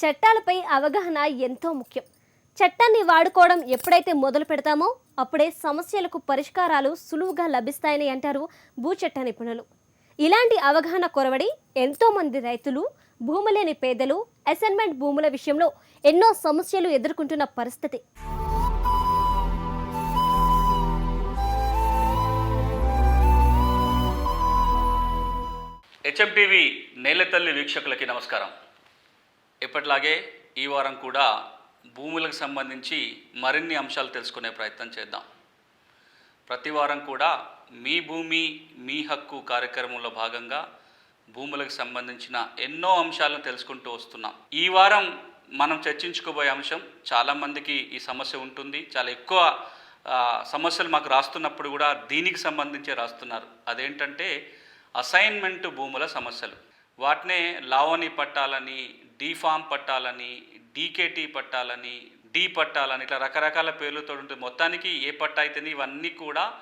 చట్టాలపై అవగాహన ఎంతో ముఖ్యం. చట్టాన్ని వాడుకోవడం ఎప్పుడైతే మొదలు పెడతామో అప్పుడే సమస్యలకు పరిష్కారాలు సులువుగా లభిస్తాయని అంటారు భూచట్ట నిపుణులు. ఇలాంటి అవగాహన కొరవడి ఎంతోమంది రైతులు భూములేని పేదలు అసైన్మెంట్ భూముల విషయంలో ఎన్నో సమస్యలు ఎదుర్కొంటున్న పరిస్థితి. హెచ్ఎంటీవీ నేలతల్లి వీక్షకులకి నమస్కారం. ఎప్పటిలాగే ఈ వారం కూడా భూములకు సంబంధించి మరిన్ని అంశాలు తెలుసుకునే ప్రయత్నం చేద్దాం. ప్రతి వారం కూడా మీ భూమి మీ హక్కు కార్యక్రమంలో భాగంగా భూములకు సంబంధించిన ఎన్నో అంశాలను తెలుసుకుంటూ వస్తున్నాం. ఈ వారం మనం చర్చించుకోబోయే అంశం చాలామందికి ఈ సమస్య ఉంటుంది. చాలా ఎక్కువ సమస్యలు మాకు రాస్తున్నప్పుడు కూడా దీనికి సంబంధించి రాస్తున్నారు. అదేంటంటే అసైన్మెంట్ భూముల సమస్యలు. వాటినే లావణి పట్టాలని డీఫామ్ పట్టాలని డీకేటీ పట్టాలని డీ పట్టాలని ఇట్లా రకరకాల పేర్లతో ఉంటుంది. మొత్తానికి ఏ పట్టా అయితేనే ఇవన్నీ కూడా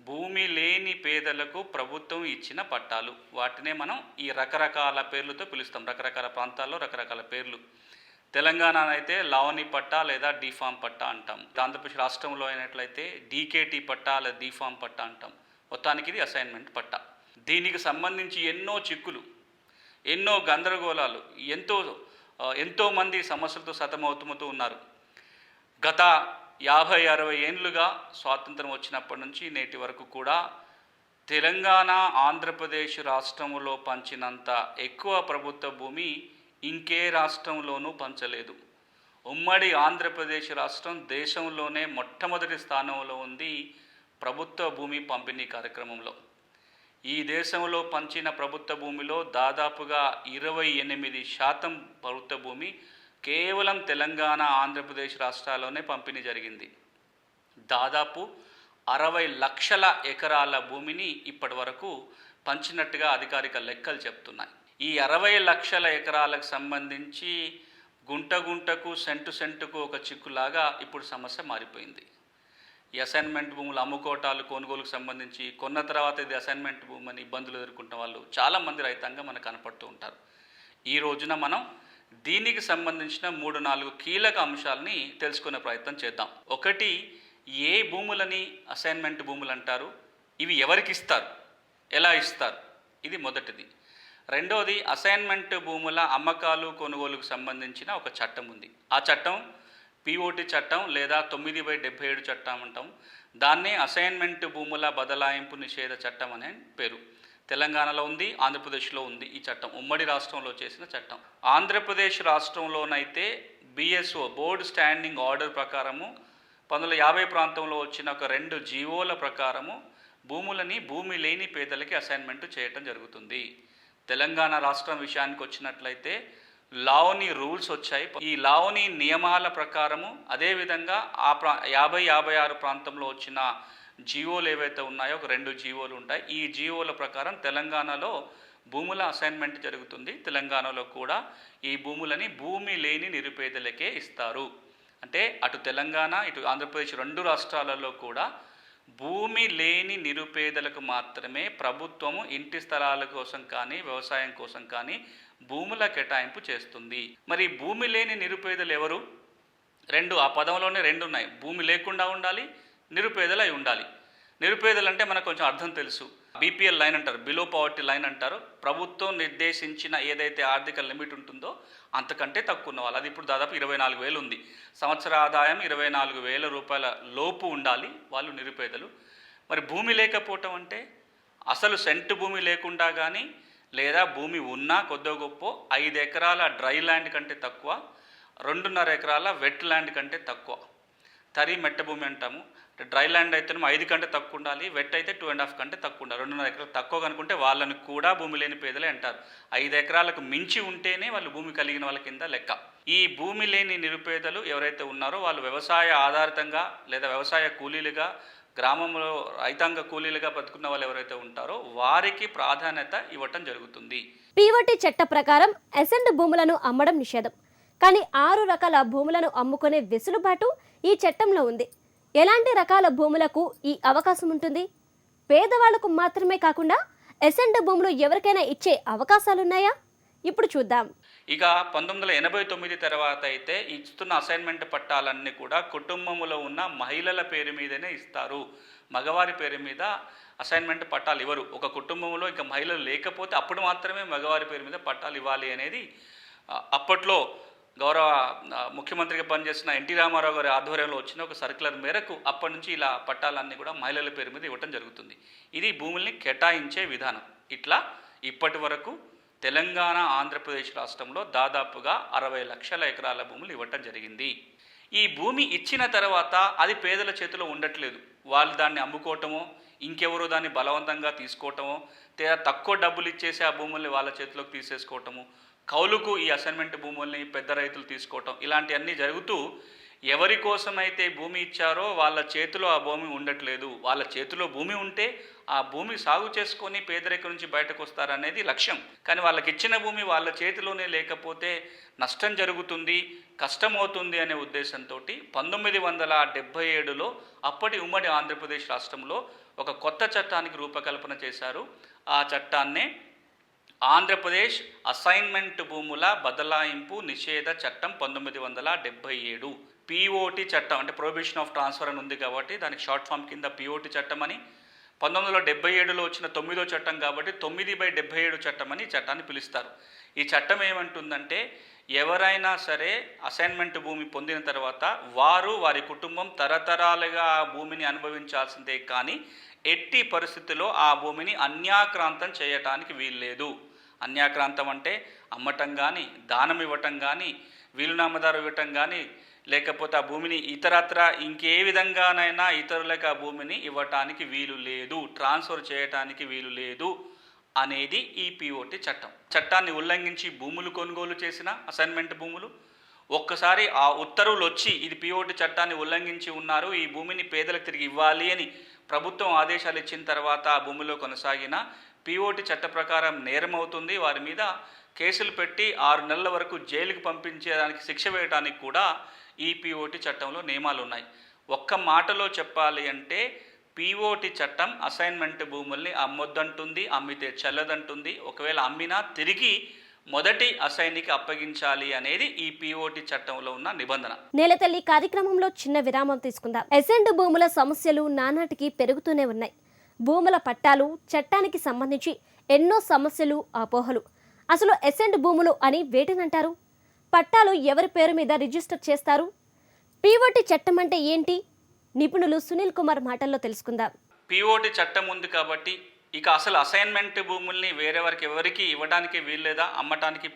భూమి లేని పేదలకు ప్రభుత్వం ఇచ్చిన పట్టాలు. వాటినే మనం ఈ రకరకాల పేర్లతో పిలుస్తాం. రకరకాల ప్రాంతాల్లో రకరకాల పేర్లు. తెలంగాణ అయితే లావణి పట్టా లేదా డీఫామ్ పట్టా అంటాం. ఆంధ్రప్రదేశ్ రాష్ట్రంలో అయినట్లయితే డీకేటీ పట్టా లేదా డీఫామ్ పట్టా అంటాం. మొత్తానికి ఇది అసైన్మెంట్ పట్టా. దీనికి సంబంధించి ఎన్నో చిక్కులు ఎన్నో గందరగోళాలు ఎంతో ఎంతోమంది సమస్యలతో సతమవుతూ ఉన్నారు. గత యాభై అరవై ఏండ్లుగా స్వాతంత్రం వచ్చినప్పటి నుంచి నేటి వరకు కూడా తెలంగాణ ఆంధ్రప్రదేశ్ రాష్ట్రంలో పంచినంత ఎక్కువ ప్రభుత్వ భూమి ఇంకే రాష్ట్రంలోనూ పంచలేదు. ఉమ్మడి ఆంధ్రప్రదేశ్ రాష్ట్రం దేశంలోనే మొట్టమొదటి స్థానంలో ఉంది ప్రభుత్వ భూమి పంపిణీ కార్యక్రమంలో. ఈ దేశంలో పంచిన ప్రభుత్వ భూమిలో దాదాపుగా ఇరవై ఎనిమిది శాతం ప్రభుత్వ భూమి కేవలం తెలంగాణ ఆంధ్రప్రదేశ్ రాష్ట్రాల్లోనే పంపిణీ జరిగింది. దాదాపు అరవై లక్షల ఎకరాల భూమిని ఇప్పటి వరకు పంచినట్టుగా అధికారిక లెక్కలు చెప్తున్నాయి. ఈ అరవై లక్షల ఎకరాలకు సంబంధించి గుంట గుంటకు సెంటు సెంటుకు ఒక చిక్కులాగా ఇప్పుడు సమస్య మారిపోయింది. ఈ అసైన్మెంట్ భూములు అమ్ముకోటాలు కొనుగోలుకు సంబంధించి కొన్న తర్వాత ఇది అసైన్మెంట్ భూమి అని ఇబ్బందులు ఎదుర్కొంటున్న వాళ్ళు చాలామంది రైతాంగం మనకు కనపడుతూ ఉంటారు. ఈ రోజున మనం దీనికి సంబంధించిన మూడు నాలుగు కీలక అంశాలని తెలుసుకునే ప్రయత్నం చేద్దాం. ఒకటి ఏ భూములని అసైన్మెంట్ భూములు అంటారు? ఇవి ఎవరికి ఇస్తారు? ఎలా ఇస్తారు? ఇది మొదటిది. రెండవది అసైన్మెంట్ భూముల అమ్మకాలు కొనుగోలుకు సంబంధించిన ఒక చట్టం ఉంది. ఆ చట్టం పిఓటి చట్టం లేదా తొమ్మిది బై డెబ్బై ఏడు చట్టం అంటాం. దాన్నే అసైన్మెంట్ భూముల బదలాయింపు నిషేధ చట్టం అనే పేరు. తెలంగాణలో ఉంది ఆంధ్రప్రదేశ్లో ఉంది ఈ చట్టం. ఉమ్మడి రాష్ట్రంలో చేసిన చట్టం. ఆంధ్రప్రదేశ్ రాష్ట్రంలోనైతే బిఎస్ఓ బోర్డు స్టాండింగ్ ఆర్డర్ ప్రకారము పంతొమ్మిది యాభై ప్రాంతంలో వచ్చిన ఒక రెండు జీవోల ప్రకారము భూములని భూమి లేని పేదలకి అసైన్మెంట్ చేయటం జరుగుతుంది. తెలంగాణ రాష్ట్రం విషయానికి వచ్చినట్లయితే లావణి రూల్స్ వచ్చాయి. ఈ లావణి నియమాల ప్రకారము అదేవిధంగా ఆ ప్రా యాభై యాభై ఆరు ప్రాంతంలో వచ్చిన జీవోలు ఏవైతే ఉన్నాయో ఒక రెండు జీవోలు ఉంటాయి. ఈ జీవోల ప్రకారం తెలంగాణలో భూముల అసైన్మెంట్ జరుగుతుంది. తెలంగాణలో కూడా ఈ భూములని భూమి లేని నిరుపేదలకే ఇస్తారు. అంటే అటు తెలంగాణ ఇటు ఆంధ్రప్రదేశ్ రెండు రాష్ట్రాలలో కూడా భూమి లేని నిరుపేదలకు మాత్రమే ప్రభుత్వము ఇంటి స్థలాల కోసం కానీ వ్యవసాయం కోసం కానీ భూముల కేటాయింపు చేస్తుంది. మరి భూమి లేని నిరుపేదలు ఎవరు రెండు ఆ పదంలోనే రెండు ఉన్నాయి భూమి లేకుండా ఉండాలి నిరుపేదలై అయి ఉండాలి. నిరుపేదలు అంటే మనకు కొంచెం అర్థం తెలుసు. బీపీఎల్ లైన్ అంటారు బిలో పవర్టీ లైన్ అంటారు. ప్రభుత్వం నిర్దేశించిన ఏదైతే ఆర్థిక లిమిట్ ఉంటుందో అంతకంటే తక్కువ ఉన్న వాళ్ళు అది ఇప్పుడు దాదాపు ఇరవై నాలుగు వేలు ఉంది. సంవత్సర ఆదాయం ఇరవై నాలుగు వేల రూపాయల లోపు ఉండాలి వాళ్ళు నిరుపేదలు. మరి భూమి లేకపోవటం అంటే అసలు సెంటు భూమి లేకుండా కానీ లేదా భూమి ఉన్నా కొద్దో గొప్ప ఐదు ఎకరాల డ్రై ల్యాండ్ కంటే తక్కువ రెండున్నర ఎకరాల వెట్ ల్యాండ్ కంటే తక్కువ. తరి మెట్ట భూమి అంటాము. డ్రై ల్యాండ్ అయితే ఐదు కంటే తక్కువ ఉండాలి వెట్ అయితే టూ అండ్ హాఫ్ కంటే తక్కువ ఉండాలి. రెండున్నర ఎకరాలు తక్కువ కనుకుంటే వాళ్ళని కూడా భూమి లేని పేదలే అంటారు. ఐదు ఎకరాలకు మించి ఉంటేనే వాళ్ళు భూమి కలిగిన వాళ్ళ కింద లెక్క. ఈ భూమి లేని నిరుపేదలు ఎవరైతే ఉన్నారో వాళ్ళు వ్యవసాయ ఆధారితంగా లేదా వ్యవసాయ కూలీలుగా గ్రామంలో రైతాంగ కూలీలుగా బతుకున్న వాళ్ళు ఎవరైతే ఉంటారో వారికి ప్రాధాన్యత ఇవ్వటం జరుగుతుంది. పీవటి చట్ట ప్రకారం అసెంట్ భూములను అమ్మడం నిషేధం. కానీ ఆరు రకాల భూములను అమ్ముకునే వెసులుబాటు ఈ చట్టంలో ఉంది. ఎలాంటి రకాల భూములకు ఈ అవకాశం ఉంటుంది? పేదవాళ్ళకు మాత్రమే కాకుండా ఎసెంట్ భూములు ఎవరికైనా ఇచ్చే అవకాశాలున్నాయా? ఇప్పుడు చూద్దాం. ఇక పంతొమ్మిది వందల ఎనభై తొమ్మిది తర్వాత అయితే ఇస్తున్న అసైన్మెంట్ పట్టాలన్నీ కూడా కుటుంబంలో ఉన్న మహిళల పేరు మీదనే ఇస్తారు. మగవారి పేరు మీద అసైన్మెంట్ పట్టాలు ఇవ్వరు. ఒక కుటుంబంలో ఇంకా మహిళలు లేకపోతే అప్పుడు మాత్రమే మగవారి పేరు మీద పట్టాలు ఇవ్వాలి అనేది అప్పట్లో గౌరవ ముఖ్యమంత్రిగా పనిచేసిన ఎన్టీ రామారావు గారి ఆధ్వర్యంలో వచ్చిన ఒక సర్క్యులర్ మేరకు అప్పటి నుంచి ఇలా పట్టాలన్నీ కూడా మహిళల పేరు మీద ఇవ్వటం జరుగుతుంది. ఇది భూముల్ని కేటాయించే విధానం. ఇట్లా ఇప్పటి వరకు తెలంగాణ ఆంధ్రప్రదేశ్ రాష్ట్రంలో దాదాపుగా అరవై లక్షల ఎకరాల భూములు ఇవ్వటం జరిగింది. ఈ భూమి ఇచ్చిన తర్వాత అది పేదల చేతిలో ఉండట్లేదు. వాళ్ళు దాన్ని అమ్ముకోవటమో ఇంకెవరో దాన్ని బలవంతంగా తీసుకోవటమో లేదా తక్కువ డబ్బులు ఇచ్చేసి ఆ భూముల్ని వాళ్ళ చేతిలోకి తీసేసుకోవటము కౌలుకు ఈ అసైన్మెంట్ భూముల్ని పెద్ద రైతులు తీసుకోవటం ఇలాంటివన్నీ జరుగుతూ ఎవరి కోసమైతే భూమి ఇచ్చారో వాళ్ళ చేతిలో ఆ భూమి ఉండట్లేదు. వాళ్ళ చేతిలో భూమి ఉంటే ఆ భూమి సాగు చేసుకొని పేదరికం నుంచి బయటకు వస్తారనేది లక్ష్యం. కానీ వాళ్ళకి ఇచ్చిన భూమి వాళ్ళ చేతిలోనే లేకపోతే నష్టం జరుగుతుంది కష్టమవుతుంది అనే ఉద్దేశంతో పంతొమ్మిది వందల డెబ్భై ఏడులో అప్పటి ఉమ్మడి ఆంధ్రప్రదేశ్ రాష్ట్రంలో ఒక కొత్త చట్టానికి రూపకల్పన చేశారు. ఆ చట్టాన్నే ఆంధ్రప్రదేశ్ అసైన్మెంట్ భూముల బదలాయింపు నిషేధ చట్టం పంతొమ్మిది వందల డెబ్భై ఏడు. పిఓటి చట్టం అంటే ప్రొహిబిషన్ ఆఫ్ ట్రాన్స్ఫర్ అని ఉంది కాబట్టి దానికి షార్ట్ ఫామ్ కింద పిఓటి చట్టం అని పంతొమ్మిది వందల డెబ్బై ఏడులో వచ్చిన తొమ్మిదో చట్టం కాబట్టి తొమ్మిది బై డెబ్బై ఏడు చట్టం అని చట్టాన్ని పిలుస్తారు. ఈ చట్టం ఏమంటుందంటే ఎవరైనా సరే అసైన్మెంట్ భూమి పొందిన తర్వాత వారు వారి కుటుంబం తరతరాలుగా ఆ భూమిని అనుభవించాల్సిందే కానీ ఎట్టి పరిస్థితుల్లో ఆ భూమిని అన్యాక్రాంతం చేయటానికి వీల్లేదు. అన్యాక్రాంతం అంటే అమ్మటం కానీ దానం ఇవ్వటం కానీ వీలునామదారు ఇవ్వటం కానీ లేకపోతే ఆ భూమిని ఇతరత్ర ఇంకే విధంగానైనా ఇతరులకు ఆ భూమిని ఇవ్వటానికి వీలు లేదు ట్రాన్స్ఫర్ చేయటానికి వీలు లేదు అనేది ఈ పిఓటి చట్టం. చట్టాన్ని ఉల్లంఘించి భూములు కొనుగోలు చేసిన అసైన్మెంట్ భూములు ఒక్కసారి ఆ ఉత్తర్వులు వచ్చి ఇది పిఓటి చట్టాన్ని ఉల్లంఘించి ఉన్నారు ఈ భూమిని పేదలకు తిరిగి ఇవ్వాలి అని ప్రభుత్వం ఆదేశాలు ఇచ్చిన తర్వాత ఆ భూమిలో కొనసాగిన పిఓటి చట్ట ప్రకారం నేరం అవుతుంది వారి మీద కేసులు పెట్టి ఆరు నెలల వరకు జైలుకి పంపించేదానికి శిక్ష వేయడానికి కూడా ఈపిఓటి చట్టంలో నియమాలు ఉన్నాయి. ఒక్క మాటలో చెప్పాలి అంటే పిఓటి చట్టం అసైన్మెంట్ భూముల్ని అమ్మొద్దంటుంది అమ్మితే చెల్లదంటుంది. ఒకవేళ అమ్మినా తిరిగి మొదటి అసైన్కి అప్పగించాలి అనేది ఈ పిఓటి చట్టంలో ఉన్న నిబంధన. నేలతల్లి కార్యక్రమంలో చిన్న విరామం తీసుకుందాం. ఎసెంట్ భూముల సమస్యలు నానాటికి పెరుగుతూనే ఉన్నాయి. భూముల పట్టాలు చట్టానికి సంబంధించి ఎన్నో సమస్యలు అపోహలు. అసలు ఎసెంట్ భూములు అని వేటినంటారు? పట్టాలు ఎవరి పేరు మీద రిజిస్టర్ చేస్తారు? పీఓటీ చట్టం అంటే ఏంటి? నిపుణులు సునీల్ కుమార్ మాటల్లో తెలుసుకుందాం. పిఓటి చట్టం ఉంది కాబట్టి ఇక అసలు అసైన్మెంట్ భూముల్ని వేరే వారికి ఎవరికి ఇవ్వడానికి వీల్లేదా? అమ్మటానికి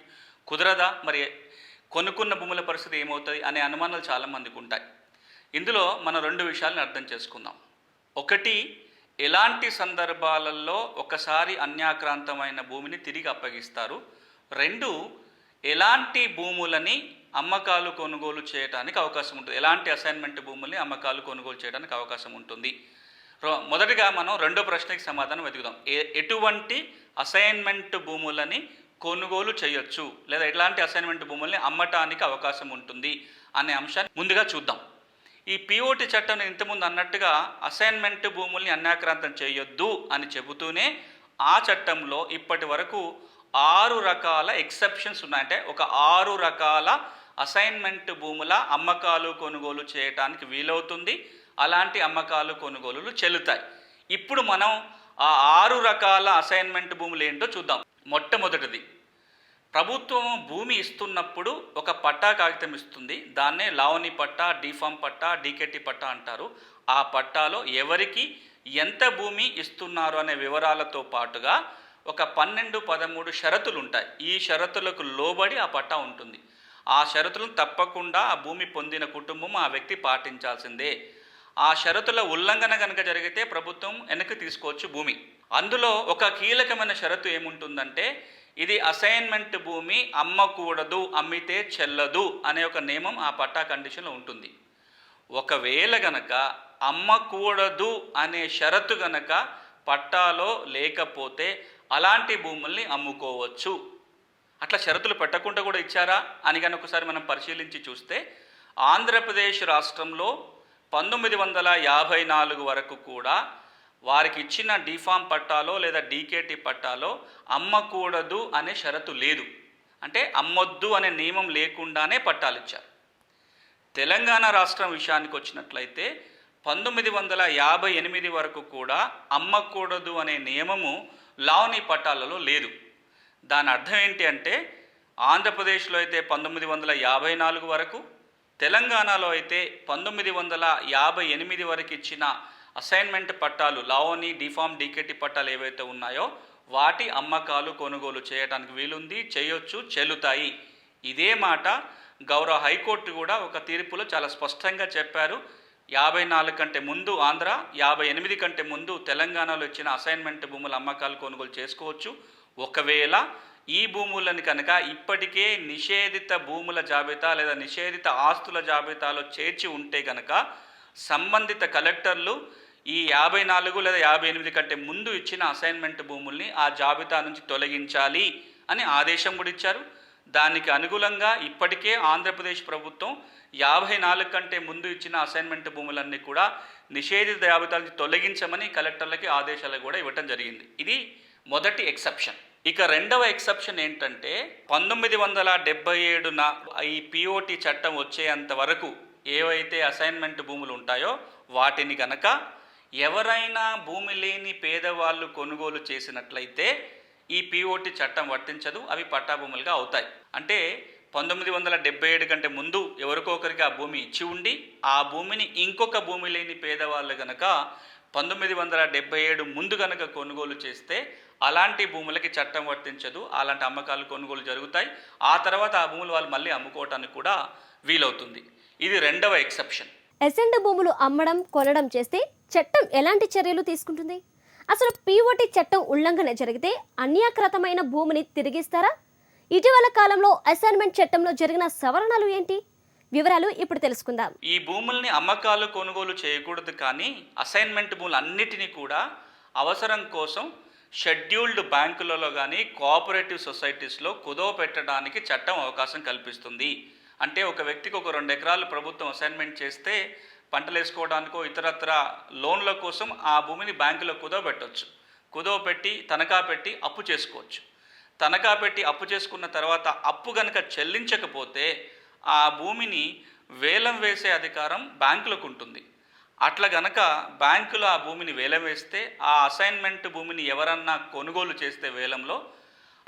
కుదరదా? మరి కొనుక్కున్న భూముల పరిస్థితి ఏమవుతుంది? అనే అనుమానాలు చాలామందికి ఉంటాయి. ఇందులో మనం రెండు విషయాలను అర్థం చేసుకుందాం. ఒకటి ఎలాంటి సందర్భాలలో ఒకసారి అన్యాక్రాంతమైన భూమిని తిరిగి అప్పగిస్తారు? రెండు ఎలాంటి భూములని అమ్మకాలు కొనుగోలు చేయడానికి అవకాశం ఉంటుంది? ఎలాంటి అసైన్మెంట్ భూముల్ని అమ్మకాలు కొనుగోలు చేయడానికి అవకాశం ఉంటుంది? రో- మొదటిగా మనం రెండో ప్రశ్నకి సమాధానం వెతుకుదాం. ఎటువంటి అసైన్మెంట్ భూములని కొనుగోలు చేయొచ్చు? లేదా ఎలాంటి అసైన్మెంట్ భూముల్ని అమ్మటానికి అవకాశం ఉంటుంది? అనే అంశాన్ని ముందుగా చూద్దాం. ఈ పిఓటి చట్టం నేను ఇంతకుముందు అన్నట్టుగా అసైన్మెంట్ భూముల్ని అన్యాక్రాంతం చేయొద్దు అని చెబుతూనే ఆ చట్టంలో ఇప్పటి వరకు ఆరు రకాల ఎక్సెప్షన్స్ ఉన్నాయంటే ఒక ఆరు రకాల అసైన్మెంట్ భూముల అమ్మకాలు కొనుగోలు చేయటానికి వీలవుతుంది. అలాంటి అమ్మకాలు కొనుగోలులు చెల్లుతాయి. ఇప్పుడు మనం ఆ ఆరు రకాల అసైన్మెంట్ భూములు ఏంటో చూద్దాం. మొట్టమొదటిది ప్రభుత్వం భూమి ఇస్తున్నప్పుడు ఒక పట్టా కాగితం ఇస్తుంది. దాన్నే లావణి పట్టా డిఫామ్ పట్టా డీకెటి పట్టా అంటారు. ఆ పట్టాలో ఎవరికి ఎంత భూమి ఇస్తున్నారు అనే వివరాలతో పాటుగా ఒక పన్నెండు పదమూడు షరతులు ఉంటాయి ఈ షరతులకు లోబడి ఆ పట్టా ఉంటుంది. ఆ షరతులను తప్పకుండా ఆ భూమి పొందిన కుటుంబం ఆ వ్యక్తి పాటించాల్సిందే. ఆ షరతుల ఉల్లంఘన కనుక జరిగితే ప్రభుత్వం వెనక్కి తీసుకోవచ్చు భూమి. అందులో ఒక కీలకమైన షరతు ఏముంటుందంటే ఇది అసైన్మెంట్ భూమి అమ్మకూడదు అమ్మితే చెల్లదు అనే ఒక నియమం ఆ పట్టా కండిషన్లో ఉంటుంది. ఒకవేళ గనక అమ్మకూడదు అనే షరతు గనక పట్టాలో లేకపోతే అలాంటి భూముల్ని అమ్ముకోవచ్చు. అట్లా షరతులు పెట్టకుండా కూడా ఇచ్చారా? అని కానీ ఒకసారి మనం పరిశీలించి చూస్తే ఆంధ్రప్రదేశ్ రాష్ట్రంలో పంతొమ్మిది వందల యాభై నాలుగు వరకు కూడా వారికి ఇచ్చిన డిఫామ్ పట్టాలో లేదా డీకేటీ పట్టాలో అమ్మకూడదు అనే షరతు లేదు. అంటే అమ్మొద్దు అనే నియమం లేకుండానే పట్టాలు ఇచ్చారు తెలంగాణ రాష్ట్రం విషయానికి వచ్చినట్లయితే పంతొమ్మిది వందల యాభై ఎనిమిది వరకు కూడా అమ్మకూడదు అనే నియమము లావణి పట్టాలలో లేదు. దాని అర్థం ఏంటి అంటే ఆంధ్రప్రదేశ్లో అయితే పంతొమ్మిది వందల యాభై నాలుగు వరకు తెలంగాణలో అయితే పంతొమ్మిది వందల యాభై ఎనిమిది వరకు ఇచ్చిన అసైన్మెంట్ పట్టాలు లావణి డిఫామ్ డికెటి పట్టాలు ఏవైతే ఉన్నాయో వాటి అమ్మకాలు కొనుగోలు చేయడానికి వీలుంది చేయొచ్చు చెల్లుతాయి. ఇదే మాట గౌరవ హైకోర్టు కూడా ఒక తీర్పులో చాలా స్పష్టంగా చెప్పారు. యాభై నాలుగు కంటే ముందు ఆంధ్ర యాభై ఎనిమిది కంటే ముందు తెలంగాణలో ఇచ్చిన అసైన్మెంట్ భూముల అమ్మకాలు కొనుగోలు చేసుకోవచ్చు. ఒకవేళ ఈ భూములను కనుక ఇప్పటికే నిషేధిత భూముల జాబితా లేదా నిషేధిత ఆస్తుల జాబితాలో చేర్చి ఉంటే కనుక సంబంధిత కలెక్టర్లు ఈ యాభై నాలుగు లేదా యాభై ఎనిమిది కంటే ముందు ఇచ్చిన అసైన్మెంట్ భూముల్ని ఆ జాబితా నుంచి తొలగించాలి అని ఆదేశం కూడా ఇచ్చారు. దానికి అనుగుణంగా ఇప్పటికే ఆంధ్రప్రదేశ్ ప్రభుత్వం యాభై నాలుగు కంటే ముందు ఇచ్చిన అసైన్మెంట్ భూములన్నీ కూడా నిషేధిత జాబితాలను తొలగించమని కలెక్టర్లకి ఆదేశాలు కూడా ఇవ్వటం జరిగింది. ఇది మొదటి ఎక్సెప్షన్ ఇక రెండవ ఎక్సెప్షన్ ఏంటంటే పంతొమ్మిది వందల డెబ్బై ఏడున ఈ పిఓటి చట్టం వచ్చేంత వరకు ఏవైతే అసైన్మెంట్ భూములు ఉంటాయో వాటిని కనుక ఎవరైనా భూమి లేని పేదవాళ్ళు కొనుగోలు చేసినట్లయితే ఈ పిఓటి చట్టం వర్తించదు అవి పట్టాభూములుగా అవుతాయి. అంటే పంతొమ్మిది వందల డెబ్బై ఏడు కంటే ముందు ఎవరికో ఒకరికి ఆ భూమి ఇచ్చి ఉండి ఆ భూమిని ఇంకొక భూమి లేని పేదవాళ్ళు గనక పంతొమ్మిది వందల డెబ్బై ఏడు ముందు గనక కొనుగోలు చేస్తే అలాంటి భూములకి చట్టం వర్తించదు అలాంటి అమ్మకాలు కొనుగోలు జరుగుతాయి. ఆ తర్వాత ఆ భూములు వాళ్ళు మళ్ళీ అమ్ముకోవటానికి కూడా వీలవుతుంది. ఇది రెండవ ఎక్సెప్షన్. ఎసెండ్ భూములు అమ్మడం కొనడం చేస్తే చట్టం ఎలాంటి చర్యలు తీసుకుంటుంది? అసలు పీఓటీ చట్టం ఉల్లంఘన జరిగితే అన్యాకృతమైన భూమిని తిరిగిస్తారా? ఇటీవల కాలంలో అసైన్మెంట్ చట్టంలో జరిగిన సవరణలు ఏంటి? వివరాలు ఇప్పుడు తెలుసుకుందాం. ఈ భూముల్ని అమ్మకాలు కొనుగోలు చేయకూడదు కానీ అసైన్మెంట్ భూములు అన్నిటినీ కూడా అవసరం కోసం షెడ్యూల్డ్ బ్యాంకులలో కానీ కోఆపరేటివ్ సొసైటీస్లో కుదవ పెట్టడానికి చట్టం అవకాశం కల్పిస్తుంది. అంటే ఒక వ్యక్తికి ఒక రెండు ఎకరాలు ప్రభుత్వం అసైన్మెంట్ చేస్తే పంటలు వేసుకోవడానికో ఇతరత్ర లోన్ల కోసం ఆ భూమిని బ్యాంకులో కుదవ పెట్టవచ్చు కుదవ పెట్టి తనఖా పెట్టి అప్పు చేసుకోవచ్చు. తనఖా పెట్టి అప్పు చేసుకున్న తర్వాత అప్పు గనక చెల్లించకపోతే ఆ భూమిని వేలం వేసే అధికారం బ్యాంకులకు ఉంటుంది. అట్లా గనక బ్యాంకులు ఆ భూమిని వేలం వేస్తే ఆ అసైన్మెంట్ భూమిని ఎవరన్నా కొనుగోలు చేస్తే వేలంలో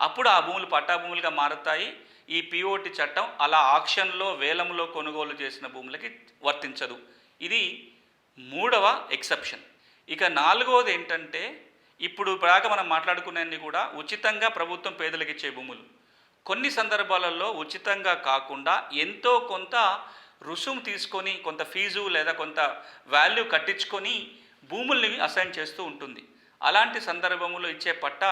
అప్పుడు ఆ భూములు పట్టా భూములుగా మారుతాయి. ఈ పిఓటి చట్టం అలా ఆక్షన్లో వేలంలో కొనుగోలు చేసిన భూములకి వర్తించదు. ఇది మూడవ ఎక్సెప్షన్. ఇక నాలుగవది ఏంటంటే ఇప్పుడు దాకా మనం మాట్లాడుకునేవన్నీ కూడా ఉచితంగా ప్రభుత్వం పేదలకు ఇచ్చే భూములు. కొన్ని సందర్భాలలో ఉచితంగా కాకుండా ఎంతో కొంత రుసుము తీసుకొని కొంత ఫీజు లేదా కొంత వాల్యూ కట్టించుకొని భూముల్ని అసైన్ చేస్తూ ఉంటుంది. అలాంటి సందర్భంలో ఇచ్చే పట్ట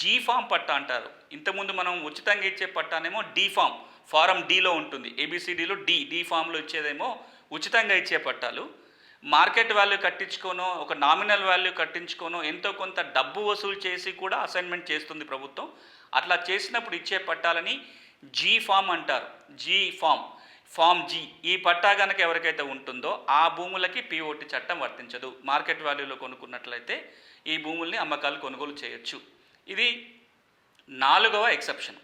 జీ ఫామ్ పట్ట అంటారు. ఇంతకుముందు మనం ఉచితంగా ఇచ్చే పట్టానేమో డి ఫామ్ ఫారం డీలో ఉంటుంది. ఏబిసిడిలో డి డీ ఫామ్లో ఇచ్చేదేమో ఉచితంగా ఇచ్చే పట్టాలు. మార్కెట్ వాల్యూ కట్టించుకోనో ఒక నామినల్ వాల్యూ కట్టించుకోనో ఎంతో కొంత డబ్బు వసూలు చేసి కూడా అసైన్మెంట్ చేస్తుంది ప్రభుత్వం. అట్లా చేసినప్పుడు ఇచ్చే పట్టాలని జీ ఫామ్ అంటారు. G form form G. ఈ పట్టా కనుక ఎవరికైతే ఉంటుందో ఆ భూములకి పిఓటి చట్టం వర్తించదు. మార్కెట్ వాల్యూలో కొనుక్కున్నట్లయితే ఈ భూముల్ని అమ్మకాలు కొనుగోలు చేయొచ్చు. ఇది నాలుగవ ఎక్సెప్షన్.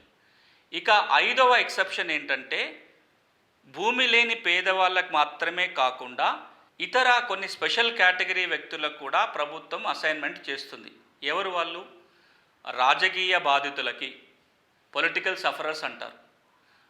ఇక ఐదవ ఎక్సెప్షన్ ఏంటంటే భూమి లేని పేదవాళ్ళకు మాత్రమే కాకుండా ఇతర కొన్ని స్పెషల్ కేటగిరీ వ్యక్తులకు కూడా ప్రభుత్వం అసైన్మెంట్ చేస్తుంది. ఎవరు వాళ్ళు? రాజకీయ బాధితులకి పొలిటికల్ సఫరర్స్ అంటారు.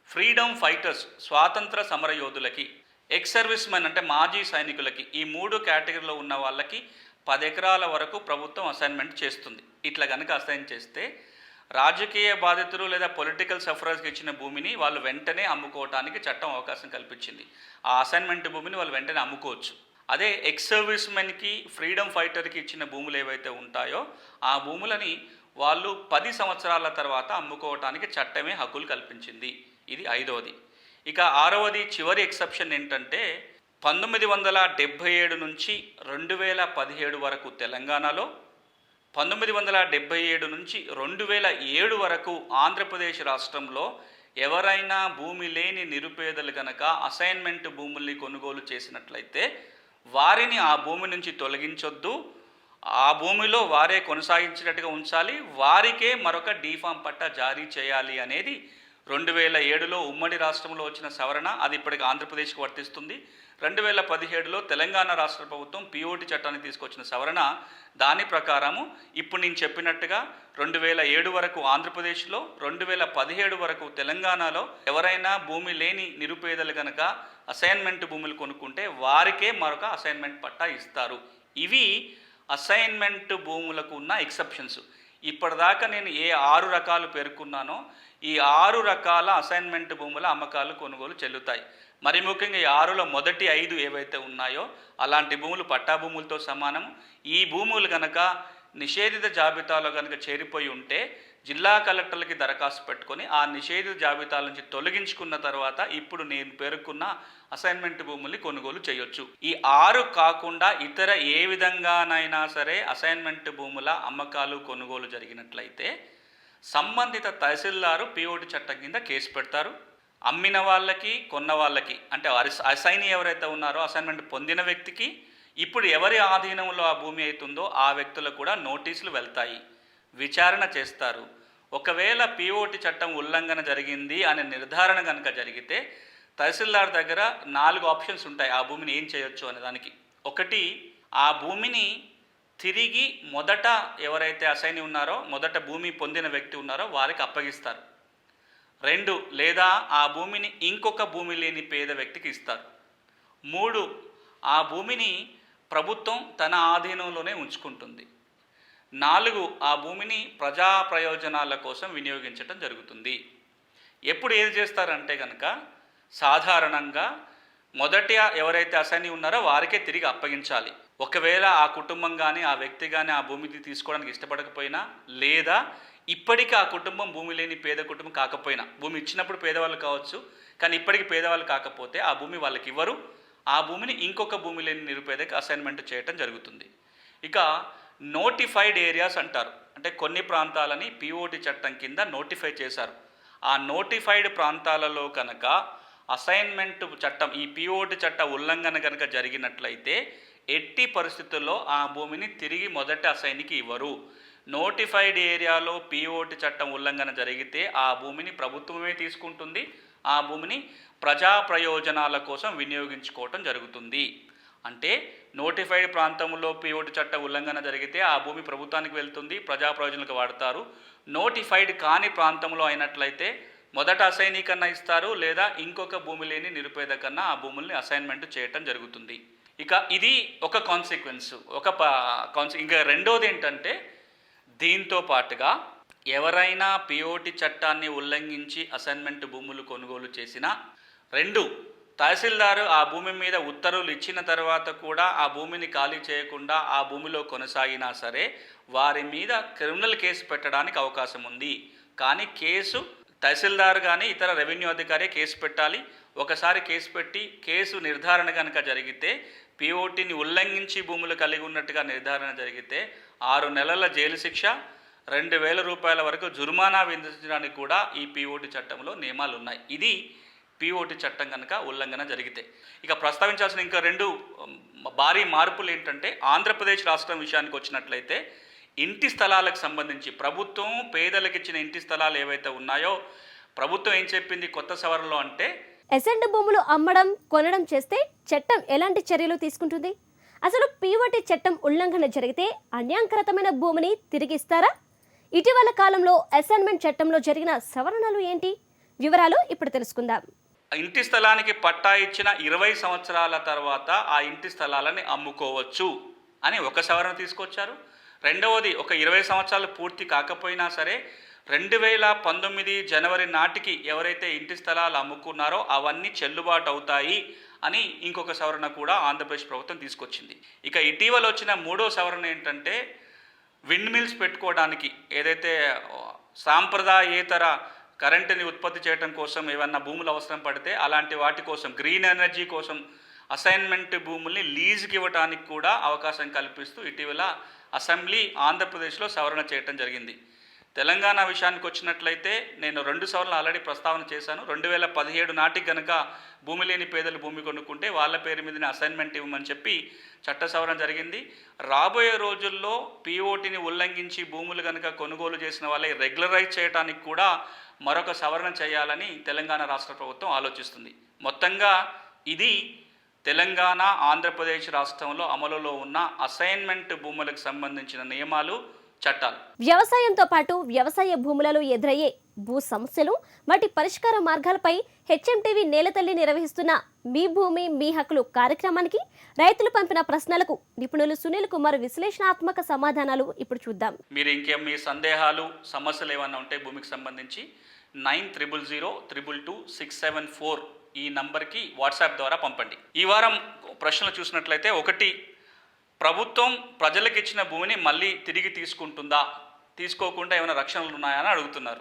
ఫ్రీడమ్ ఫైటర్స్ స్వాతంత్ర సమరయోధులకి ఎక్స్ సర్వీస్ మెన్ అంటే మాజీ సైనికులకి ఈ మూడు కేటగిరీలో ఉన్న వాళ్ళకి పది ఎకరాల వరకు ప్రభుత్వం అసైన్మెంట్ చేస్తుంది. ఇట్లా కనుక అసైన్ చేస్తే రాజకీయ బాధితులు లేదా పొలిటికల్ సఫరర్స్కి ఇచ్చిన భూమిని వాళ్ళు వెంటనే అమ్ముకోవటానికి చట్టం అవకాశం కల్పించింది. ఆ అసైన్మెంట్ భూమిని వాళ్ళు వెంటనే అమ్ముకోవచ్చు. అదే ఎక్స్ సర్వీస్ మెన్కి ఫ్రీడమ్ ఫైటర్కి ఇచ్చిన భూములు ఏవైతే ఉంటాయో ఆ భూములని వాళ్ళు పది సంవత్సరాల తర్వాత అమ్ముకోవటానికి చట్టమే హక్కులు కల్పించింది. ఇది ఐదవది. ఇక ఆరవది చివరి ఎక్సెప్షన్ ఏంటంటే పంతొమ్మిది వందల డెబ్భై ఏడు నుంచి రెండు వేల పదిహేడు వరకు తెలంగాణలో పంతొమ్మిది వందల డెబ్బై ఏడు నుంచి రెండు వేల ఏడు వరకు ఆంధ్రప్రదేశ్ రాష్ట్రంలో ఎవరైనా భూమి లేని నిరుపేదలు కనుక అసైన్మెంట్ భూముల్ని కొనుగోలు చేసినట్లయితే వారిని ఆ భూమి నుంచి తొలగించొద్దు. ఆ భూమిలో వారే కొనసాగించినట్టుగా ఉంచాలి. వారికే మరొక డీఫామ్ పట్టా జారీ చేయాలి అనేది రెండు వేల ఏడులో ఉమ్మడి రాష్ట్రంలో వచ్చిన సవరణ అది ఇప్పటికి ఆంధ్రప్రదేశ్కి వర్తిస్తుంది. రెండు వేల పదిహేడులో తెలంగాణ రాష్ట్ర ప్రభుత్వం పిఓటి చట్టాన్ని తీసుకొచ్చిన సవరణ దాని ప్రకారము ఇప్పుడు నేను చెప్పినట్టుగా రెండు వేల ఏడు వరకు ఆంధ్రప్రదేశ్లో రెండు వేల పదిహేడు వరకు తెలంగాణలో ఎవరైనా భూమి లేని నిరుపేదలు కనుక అసైన్మెంట్ భూములు కొనుక్కుంటే వారికే మరొక అసైన్మెంట్ పట్టా ఇస్తారు. ఇవి అసైన్మెంట్ భూములకు ఉన్న ఎక్సెప్షన్స్. ఇప్పటిదాకా నేను ఏ ఆరు రకాలు పేర్కొన్నానో ఈ ఆరు రకాల అసైన్మెంట్ భూముల అమ్మకాలు కొనుగోలు చెల్లుతాయి. మరి ముఖ్యంగా ఈ ఆరులో మొదటి ఐదు ఏవైతే ఉన్నాయో అలాంటి భూములు పట్టా భూములతో సమానం. ఈ భూములు కనుక నిషేధిత జాబితాలో కనుక చేరిపోయి ఉంటే జిల్లా కలెక్టర్లకి దరఖాస్తు పెట్టుకొని ఆ నిషేధిత జాబితాల నుంచి తొలగించుకున్న తర్వాత ఇప్పుడు నేను పేర్కొన్న అసైన్మెంట్ భూముల్ని కొనుగోలు చేయొచ్చు. ఈ ఆరు కాకుండా ఇతర ఏ విధంగానైనా సరే అసైన్మెంట్ భూముల అమ్మకాలు కొనుగోలు జరిగినట్లయితే సంబంధిత తహసీల్దారు పిఓటి చట్టం కింద కేసు పెడతారు. అమ్మిన వాళ్ళకి కొన్న వాళ్ళకి అంటే అసైన్ ఎవరైతే ఉన్నారో అసైన్మెంట్ పొందిన వ్యక్తికి ఇప్పుడు ఎవరి ఆధీనంలో ఆ భూమి అవుతుందో ఆ వ్యక్తులకు కూడా నోటీసులు వెళ్తాయి. విచారణ చేస్తారు. ఒకవేళ పిఓటి చట్టం ఉల్లంఘన జరిగింది అనే నిర్ధారణ కనుక జరిగితే తహసీల్దార్ దగ్గర నాలుగు ఆప్షన్స్ ఉంటాయి ఆ భూమిని ఏం చేయొచ్చు అనే దానికి. ఒకటి ఆ భూమిని తిరిగి మొదట ఎవరైతే అసైన్ ఉన్నారో మొదట భూమి పొందిన వ్యక్తి ఉన్నారో వారికి అప్పగిస్తారు. రెండు లేదా ఆ భూమిని ఇంకొక భూమి లేని పేద వ్యక్తికి ఇస్తారు. మూడు ఆ భూమిని ప్రభుత్వం తన ఆధీనంలోనే ఉంచుకుంటుంది. నాలుగు ఆ భూమిని ప్రజా ప్రయోజనాల కోసం వినియోగించడం జరుగుతుంది. ఎప్పుడు ఏది చేస్తారంటే కనుక సాధారణంగా మొదటి ఎవరైతే అసైని ఉన్నారో వారికే తిరిగి అప్పగించాలి. ఒకవేళ ఆ కుటుంబం కానీ ఆ వ్యక్తి కానీ ఆ భూమిని తీసుకోవడానికి ఇష్టపడకపోయినా లేదా ఇప్పటికీ ఆ కుటుంబం భూమి లేని పేద కుటుంబం కాకపోయినా భూమి ఇచ్చినప్పుడు పేదవాళ్ళు కావచ్చు కానీ ఇప్పటికి పేదవాళ్ళు కాకపోతే ఆ భూమి వాళ్ళకి ఇవ్వరు. ఆ భూమిని ఇంకొక భూమి లేని నిరుపేదకి అసైన్మెంట్ చేయటం జరుగుతుంది. ఇక నోటిఫైడ్ ఏరియాస్ అంటారు. అంటే కొన్ని ప్రాంతాలని పిఓటి చట్టం కింద నోటిఫై చేశారు. ఆ నోటిఫైడ్ ప్రాంతాలలో కనుక అసైన్మెంట్ చట్టం ఈ పిఓటి చట్ట ఉల్లంఘన కనుక జరిగినట్లయితే ఎట్టి పరిస్థితుల్లో ఆ భూమిని తిరిగి మొదటి అసైన్కి ఇవ్వరు. నోటిఫైడ్ ఏరియాలో పిఓటి చట్టం ఉల్లంఘన జరిగితే ఆ భూమిని ప్రభుత్వమే తీసుకుంటుంది. ఆ భూమిని ప్రజా ప్రయోజనాల కోసం వినియోగించుకోవటం జరుగుతుంది. అంటే నోటిఫైడ్ ప్రాంతంలో పిఓటి చట్ట ఉల్లంఘన జరిగితే ఆ భూమి ప్రభుత్వానికి వెళ్తుంది ప్రజా ప్రయోజనాలకు వాడతారు. నోటిఫైడ్ కాని ప్రాంతంలో అయినట్లయితే మొదట అసైనీ కన్నా ఇస్తారు లేదా ఇంకొక భూమి లేని నిరుపేద కన్నా ఆ భూముల్ని అసైన్మెంట్ చేయటం జరుగుతుంది. ఇక ఇది ఒక కాన్సిక్వెన్స్ ఒక కాన్సి ఇంకా రెండోది ఏంటంటే దీంతో పాటుగా ఎవరైనా పిఓటి చట్టాన్ని ఉల్లంఘించి అసైన్మెంట్ భూములు కొనుగోలు చేసినా రెండు తహసీల్దారు ఆ భూమి మీద ఉత్తర్వులు ఇచ్చిన తర్వాత కూడా ఆ భూమిని ఖాళీ చేయకుండా ఆ భూమిలో కొనసాగినా సరే వారి మీద క్రిమినల్ కేసు పెట్టడానికి అవకాశం ఉంది. కానీ కేసు తహసీల్దార్ కానీ ఇతర రెవెన్యూ అధికారి కేసు పెట్టాలి. ఒకసారి కేసు పెట్టి కేసు నిర్ధారణ కనుక జరిగితే పిఓటీని ఉల్లంఘించి భూములు కలిగి ఉన్నట్టుగా నిర్ధారణ జరిగితే ఆరు నెలల జైలు శిక్ష రెండు వేల రూపాయల వరకు జుర్మానా విధించడానికి కూడా ఈ పిఓటి చట్టంలో నియమాలు ఉన్నాయి. ఇది పిఓటి చట్టం కనుక ఉల్లంఘన జరిగితే. ఇక ప్రస్తావించాల్సిన ఇంకా రెండు భారీ మార్పులు ఏంటంటే ఆంధ్రప్రదేశ్ రాష్ట్రం విషయానికి వచ్చినట్లయితే ఇంటి స్థలాలకు సంబంధించి ప్రభుత్వం పేదలకు ఇచ్చిన ఇంటి స్థలాలు ఏవైతే ఉన్నాయో ప్రభుత్వం ఏం చెప్పింది కొత్త సవరణలో అంటే ఎసెంట్ భూములు అమ్మడం కొనడం చేస్తే చట్టం ఎలాంటి చర్యలు తీసుకుంటుంది? అసలు పీఓటి చట్టం ఉల్లంఘన జరిగితే అన్యాంకృతమైన భూమిని తిరిగి ఇస్తారా ఇటీవల కాలంలో అసైన్మెంట్ చట్టంలో జరిగిన సవరణలు ఏంటి? వివరాలు ఇప్పుడు తెలుసుకుందాం. ఇంటి స్థలానికి పట్టా ఇచ్చిన ఇరవై సంవత్సరాల తర్వాత ఆ ఇంటి స్థలాలని అమ్ముకోవచ్చు అని ఒక సవరణ తీసుకొచ్చారు. రెండవది ఒక ఇరవై సంవత్సరాలు పూర్తి కాకపోయినా సరే రెండు వేల పంతొమ్మిది జనవరి నాటికి ఎవరైతే ఇంటి స్థలాలు అమ్ముకున్నారో అవన్నీ చెల్లుబాటు అవుతాయి అని ఇంకొక సవరణ కూడా ఆంధ్రప్రదేశ్ ప్రభుత్వం తీసుకొచ్చింది. ఇక ఇటీవల వచ్చిన మూడో సవరణ ఏంటంటే విండ్ మిల్స్ పెట్టుకోవడానికి ఏదైతే సాంప్రదాయేతర కరెంటుని ఉత్పత్తి చేయడం కోసం ఏమన్నా భూములు అవసరం పడితే అలాంటి వాటి కోసం గ్రీన్ ఎనర్జీ కోసం అసైన్మెంట్ భూముల్ని లీజుకి ఇవ్వడానికి కూడా అవకాశం కల్పిస్తూ ఇటీవల అసెంబ్లీ ఆంధ్రప్రదేశ్లో సవరణ చేయటం జరిగింది. తెలంగాణ విషయానికి వచ్చినట్లయితే నేను రెండు సవరణలు ఆల్రెడీ ప్రస్తావన చేశాను. రెండు వేల పదిహేడు నాటికి కనుక భూమి లేని పేదలు భూమి కొనుక్కుంటే వాళ్ళ పేరు మీదనే అసైన్మెంట్ ఇవ్వమని చెప్పి చట్ట సవరణ జరిగింది. రాబోయే రోజుల్లో పీఓటీని ఉల్లంఘించి భూములు కనుక కొనుగోలు చేసిన వాళ్ళని రెగ్యులరైజ్ చేయడానికి కూడా మరొక సవరణ చేయాలని తెలంగాణ రాష్ట్ర ప్రభుత్వం ఆలోచిస్తుంది. మొత్తంగా ఇది తెలంగాణ ఆంధ్రప్రదేశ్ రాష్ట్రంలో అమలులో ఉన్న అసైన్మెంట్ భూములకు సంబంధించిన నియమాలు చట్టాలు. వ్యవసాయంతో పాటు వ్యవసాయ భూములలో ఎదురయ్యే భూ సమస్యలు వాటి పరిష్కార మార్గాలపై హెచ్ఎంటీవీ నేలతల్లి నిర్వహిస్తున్న మీ భూమి మీ హక్కులు కార్యక్రమానికి రైతులు పంపిన ప్రశ్నలకు నిపుణులు సునీల్ కుమార్ విశ్లేషణాత్మక సమాధానాలు ఇప్పుడు చూద్దాం. మీరు ఇంకేం మీ సందేహాలు సమస్యలు ఏమన్నా ఉంటే భూమికి సంబంధించి nine triple zero triple two six seven four ఈ నంబర్కి వాట్సాప్ ద్వారా పంపండి. ఈ వారం ప్రశ్నలు చూసినట్లయితే ఒకటి ప్రభుత్వం ప్రజలకు ఇచ్చిన భూమిని మళ్ళీ తిరిగి తీసుకుంటుందా? తీసుకోకుండా ఏమైనా రక్షణలు ఉన్నాయా అని అడుగుతున్నారు.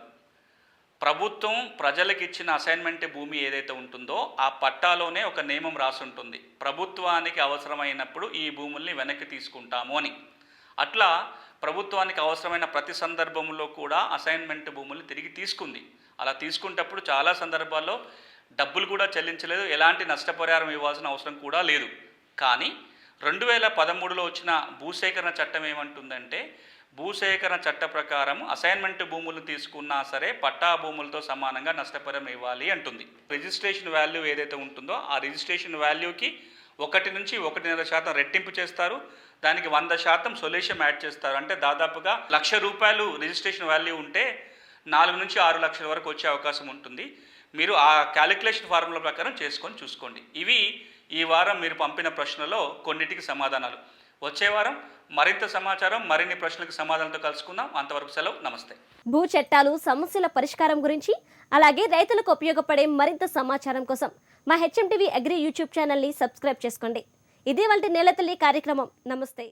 ప్రభుత్వం ప్రజలకు ఇచ్చిన అసైన్మెంట్ భూమి ఏదైతే ఉంటుందో ఆ పట్టాలోనే ఒక నియమం రాసి ఉంటుంది ప్రభుత్వానికి అవసరమైనప్పుడు ఈ భూముల్ని వెనక్కి తీసుకుంటాము అని. అట్లా ప్రభుత్వానికి అవసరమైన ప్రతి సందర్భంలో కూడా అసైన్మెంట్ భూముల్ని తిరిగి తీసుకుంది. అలా తీసుకుంటప్పుడు చాలా సందర్భాల్లో డబ్బులు కూడా చెల్లించలేదు. ఎలాంటి నష్టపరిహారం ఇవ్వాల్సిన అవసరం కూడా లేదు. కానీ రెండు వేల పదమూడులో వచ్చిన భూసేకరణ చట్టం ఏమంటుందంటే భూసేకరణ చట్ట ప్రకారం అసైన్మెంట్ భూములు తీసుకున్నా సరే పట్టా భూములతో సమానంగా నష్టపరం ఇవ్వాలి అంటుంది. రిజిస్ట్రేషన్ వాల్యూ ఏదైతే ఉంటుందో ఆ రిజిస్ట్రేషన్ వాల్యూకి ఒకటి నుంచి ఒకటిన్నర శాతం రెట్టింపు చేస్తారు. దానికి వంద శాతం సొల్యూషన్ యాడ్ చేస్తారు. అంటే దాదాపుగా లక్ష రూపాయలు రిజిస్ట్రేషన్ వాల్యూ ఉంటే నాలుగు నుంచి ఆరు లక్షల వరకు వచ్చే అవకాశం ఉంటుంది. మీరు ఆ క్యాలిక్యులేషన్ ఫార్ములా ప్రకారం చేసుకొని చూసుకోండి. ఇవి ఈ వారం మీరు పంపిన ప్రశ్నలో కొన్నిటికి సమాధానాలు. వచ్చే వారం మరింత సమాచారం మరిన్ని ప్రశ్నలకు సమాధానంతో కలుసుకుందాం. అంతవరకు సెలవు. నమస్తే. భూ చట్టాలు సమస్యల పరిష్కారం గురించి అలాగే రైతులకు ఉపయోగపడే మరింత సమాచారం కోసం మా హెచ్ఎం టీవీ అగ్రి యూట్యూబ్ ఛానల్ని సబ్స్క్రైబ్ చేసుకోండి. ఇదే వంటి నేలతల్లి కార్యక్రమం. నమస్తే.